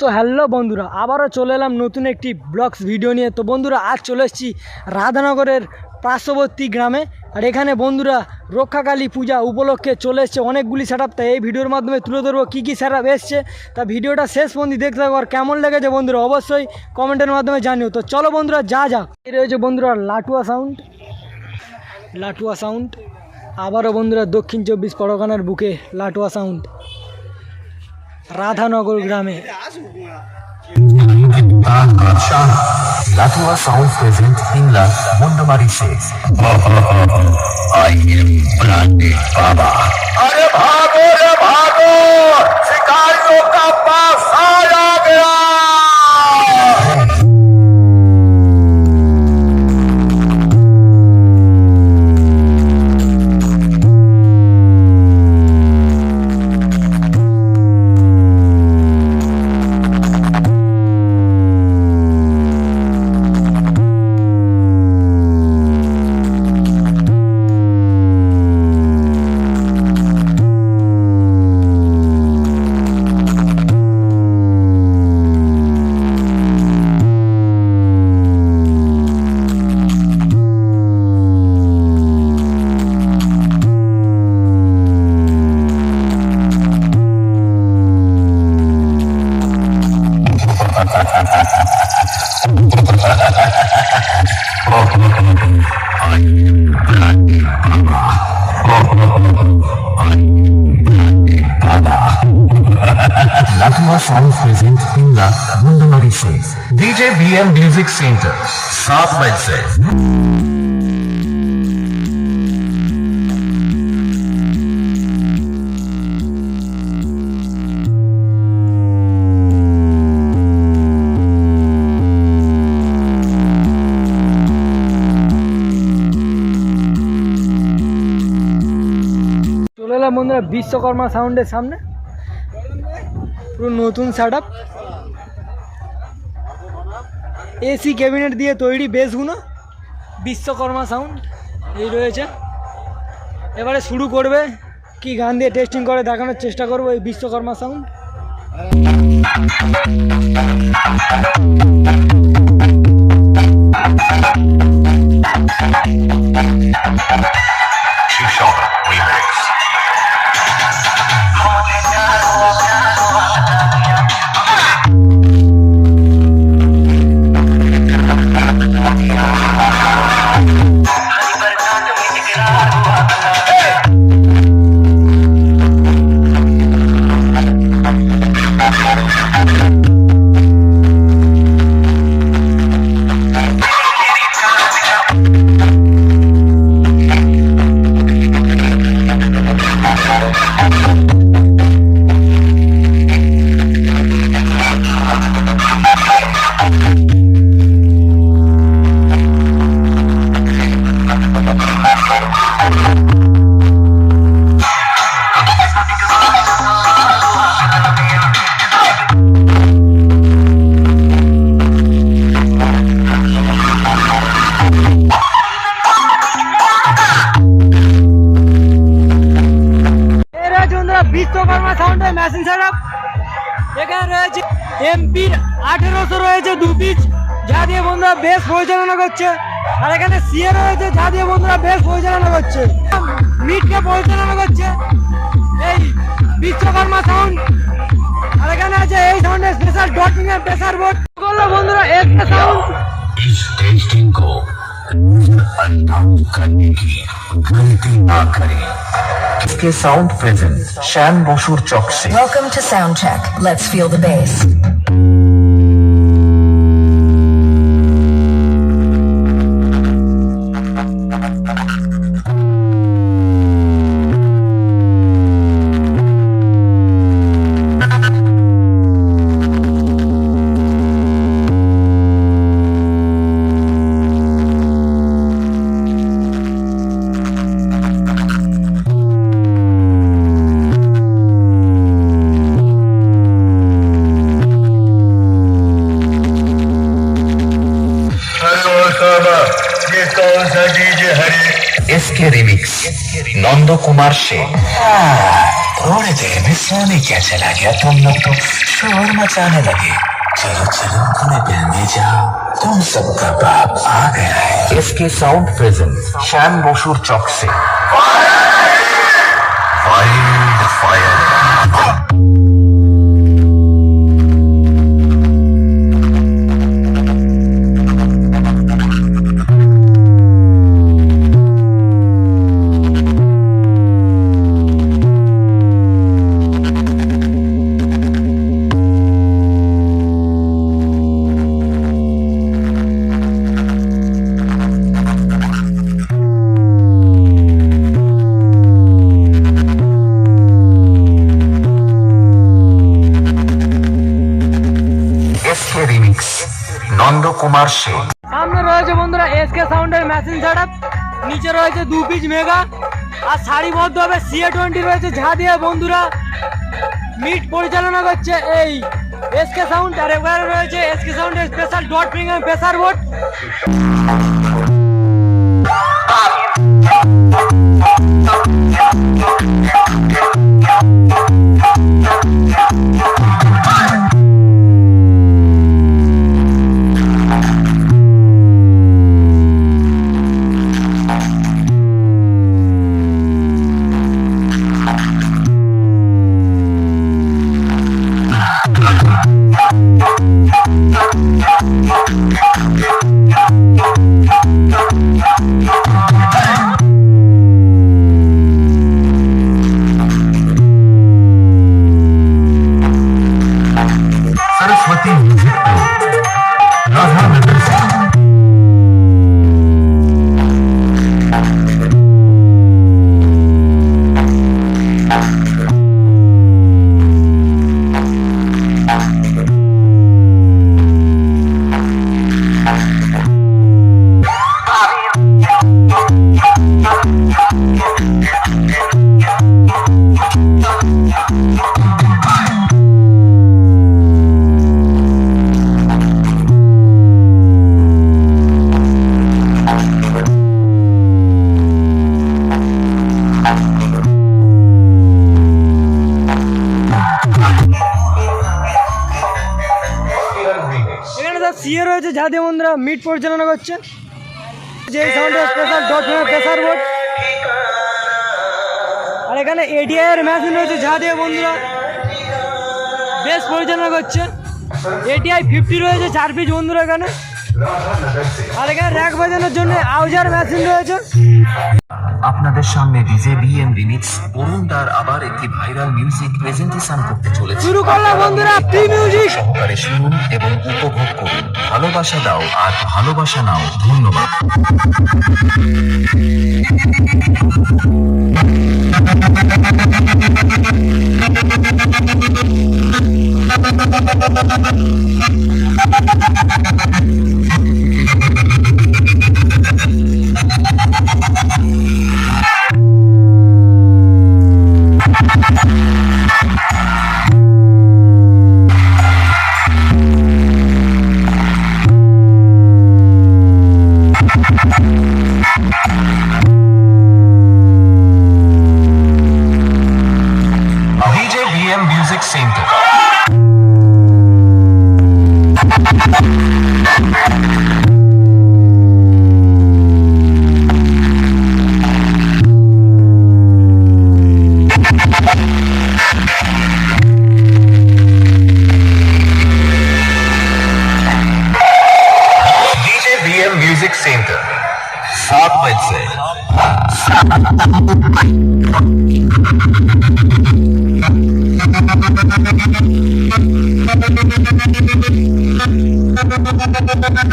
So hello বন্ধুরা, আবারও চলে এলাম নতুন একটি ব্লগস ভিডিও নিয়ে। তো বন্ধুরা, আজ চলে এসেছি রাধানগরের পার্শ্ববর্তী গ্রামে। আর এখানে বন্ধুরা, রক্ষাকালী পূজা উপলক্ষে চলে এসছে অনেকগুলি সেট তাই এই ভিডিওর মাধ্যমে তুলে ধরবো কী কী সেট এসছে। তা ভিডিওটা শেষ পর্যন্ত দেখতে থাকব আর কেমন লেগেছে বন্ধুরা, অবশ্যই কমেন্টের মাধ্যমে জানিও। তো চলো বন্ধুরা, যা যা এই রয়েছে বন্ধুরা, লাটুয়া সাউন্ড লাটুয়া সাউন্ড আবারও বন্ধুরা, দক্ষিণ চব্বিশ পরগনার বুকে লাটুয়া সাউন্ড রাধানগর গ্রামে Shah, Latua Sound present Hingla Mundamari says. I am Brande Baba. अरे भागो रे भागो शिकारियों का पास आ गया Lucknow song present in the Mundmari से DJ B M music centre सात मई से এলাম বন্ধুরা, বিশ্বকর্মা সাউন্ডের সামনে। পুরো নতুন সেট এসি ক্যাবিনেট দিয়ে তৈরি বেসগুলো বিশ্বকর্মা সাউন্ড এই রয়েছে। এবারে শুরু করবে, কি গান দিয়ে টেস্টিং করে দেখানোর চেষ্টা করব এই বিশ্বকর্মা সাউন্ড Shishon আঠেরোশো রয়েছে দু পিচ যা দিয়ে বন্ধুরা বেশ পরিচালনা করছে আর এখানে সিএ রয়েছে যা দিয়ে বন্ধুরা বেশ পরিচালনা করছে মিটকে পরিচালনা করছে এই বিশ্বকর্মা সাউন্ড আর এখানে আছে এই সাউন্ডের স্পেশাল ডটিং এর প্রেসার বোর্ড বললো বন্ধুরা একটা সাউন্ড इस टेस्टिंग को अननाउंस करने की गलती ना करें इसके साउंड प्रेजेंट श्याम बसुर चौक से Welcome to Soundcheck. Let's feel the bass. ये S remix Nand Kumar से थोड़ी देर में सोने क्या चला गया तुम लोग तो शोर मचाने लगे चलो चलो अपने पहने जाओ तुम सबका बाप आ गया है इसके साउंड प्रेजेंट श्याम बसुर चौक से फाइंड फायर চন্দ্র কুমার সেন। সামনে রয়েছে বন্ধুরা এসকে সাউন্ডের মেশিন সেটআপ নিচে রয়েছে দু পিচ মেগা আর সারিবদ্ধভাবে সিএ টোয়েন্টি রয়েছে। ঝাঁদিয়া বন্ধুরা মিট পরিচালনা করছে এই এসকে সাউন্ড আর এবারে রয়েছে এসকে সাউন্ডের special dot finger pressure board Thank you. পরিচালনা করছেন যে সাউন্ডের স্পেশাল প্রেসার বোর্ড আর এখানে এডিআই এর মেশিন রয়েছে, যা দিয়ে বন্ধুরা বেশ পরিচালনা করছে। এটিআই ফিফটি রয়েছে, চার পিস বন্ধুরা এখানে। আর এখানে র্যাক বাজানোর জন্য আউজার মেশিন রয়েছে। আপনাদের সামনে ডিজে বিএম রিমিক্স অরুণ দার আবার একটি ভাইরাল মিউজিক প্রেজেন্টেশন করতে চলেছে। শুরু করলাম বন্ধুরা প্রি মিউজিক সহকারে শুনুন এবং উপভোগ করুন। ভালোবাসা দাও আর ভালোবাসা নাও। ধন্যবাদ।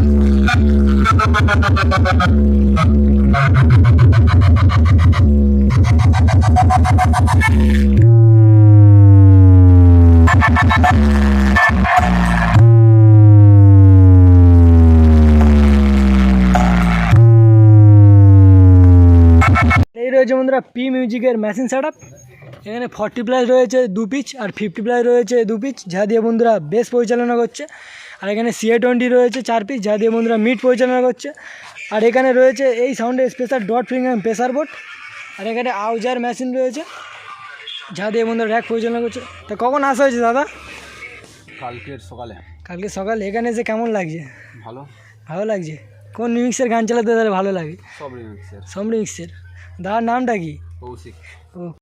এই রয়েছে বন্ধুরা পি মিউজিকের মেশিন সেটআপ এখানে ফর্টি প্লাস রয়েছে দু পিচ আর ফিফটি প্লাস রয়েছে দু পিচ যা দিয়ে বন্ধুরা বেশ পরিচালনা করছে। আর এখানে সিএ টোয়েন্টি রয়েছে চার পিস যা দিয়ে বন্ধুরা মিট পরিচালনা করছে। আর এখানে রয়েছে এই সাউন্ডের special dot finger pressure board আর এখানে আউজার মেশিন রয়েছে যা দিয়ে বন্ধুরা র্যাক পরিচালনা করছে। তা কখন আসা হয়েছে দাদা? কালকের সকালে। কালকে সকালে এখানে এসে কেমন লাগছে? ভালো। ভালো লাগছে? কোন রিমিক্সের গান চালাতে তাহলে ভালো লাগে? সব রিমিক্সের সব রিমিক্সের দাদার নামটা কি? কৌশিক। ও।